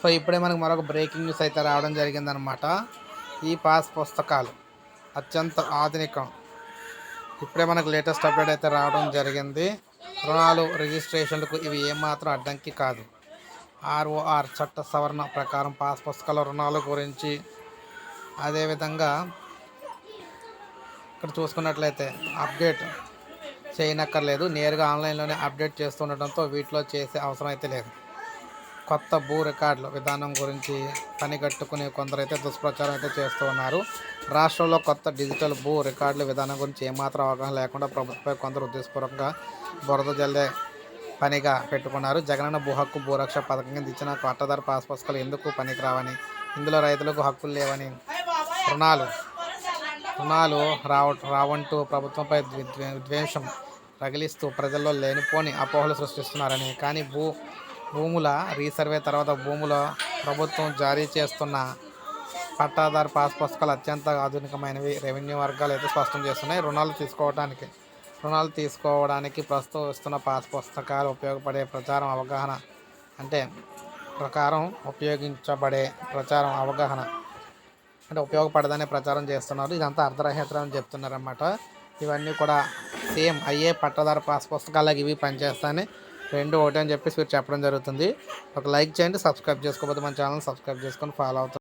So ఇప్పుడే మనకు మరొక బ్రేకింగ్ న్యూస్ అయితే రావడం జరిగిందనమాట ఈ పాస్ పుస్తకాలు అత్యంత ఆధునికం. ఇప్పుడే మనకు లేటెస్ట్ అప్డేట్ అయితే రావడం జరిగింది. రుణాలు రిజిస్ట్రేషన్లకు ఇవి ఏమాత్రం అడ్డంకి కాదు. ఆర్ఓఆర్ చట్ట సవరణ ప్రకారం పాస్ పుస్తకాల రుణాల గురించి అదేవిధంగా ఇక్కడ చూసుకున్నట్లయితే అప్డేట్ చేయనక్కర్లేదు. నేరుగా ఆన్లైన్లోనే అప్డేట్ చేస్తుండటంతో వీటిలో చేసే అవసరం అయితే లేదు. కొత్త భూ రికార్డుల విధానం గురించి పనిగట్టుకునే కొందరైతే దుష్ప్రచారం అయితే చేస్తూ ఉన్నారు. రాష్ట్రంలో కొత్త డిజిటల్ భూ రికార్డుల విధానం గురించి ఏమాత్రం అవగాహన లేకుండా ప్రభుత్వంపై కొందరు ఉద్దేశపూర్వకంగా బురద జల్లే పనిగా పెట్టుకున్నారు. జగనన్న భూ హక్కు భూరక్ష పథకం కింద ఇచ్చిన పట్టదారు పాస్ పుస్తకాలు ఎందుకు పనికిరావని ఇందులో రైతులకు హక్కులు లేవని రుణాలు రుణాలు రావ రావంటూ ప్రభుత్వంపై ద్వేషం రగిలిస్తూ ప్రజల్లో లేనిపోని అపోహలు సృష్టిస్తున్నారని కానీ భూ భూముల రీసర్వే తర్వాత భూముల ప్రభుత్వం జారీ చేస్తున్న పట్టాదారు పాస్ పుస్తకాలు అత్యంత ఆధునికమైనవి. రెవెన్యూ వర్గాలు అయితే స్పష్టం చేస్తున్నాయి. రుణాలు తీసుకోవడానికి రుణాలు తీసుకోవడానికి ప్రస్తుతం ఇస్తున్న పాస్ పుస్తకాలు ఉపయోగపడే ప్రచారం అవగాహన అంటే ప్రకారం ఉపయోగించబడే ప్రచారం అవగాహన అంటే ఉపయోగపడదనే ప్రచారం చేస్తున్నారు. ఇదంతా అర్ధరహితం అని చెప్తున్నారన్నమాట. ఇవన్నీ కూడా సేమ్ అయ్యే పట్టదారు పాస్ పుస్తకాలకి ఇవి పనిచేస్తాయని రెండు ఒకటి అని చెప్పేసి మీరు చెప్పడం జరుగుతుంది. ఒక లైక్ చేయండి సబ్స్క్రైబ్ చేసుకోకపోతే మన ఛానల్ సబ్స్క్రైబ్ చేసుకొని ఫాలో అవుతుంది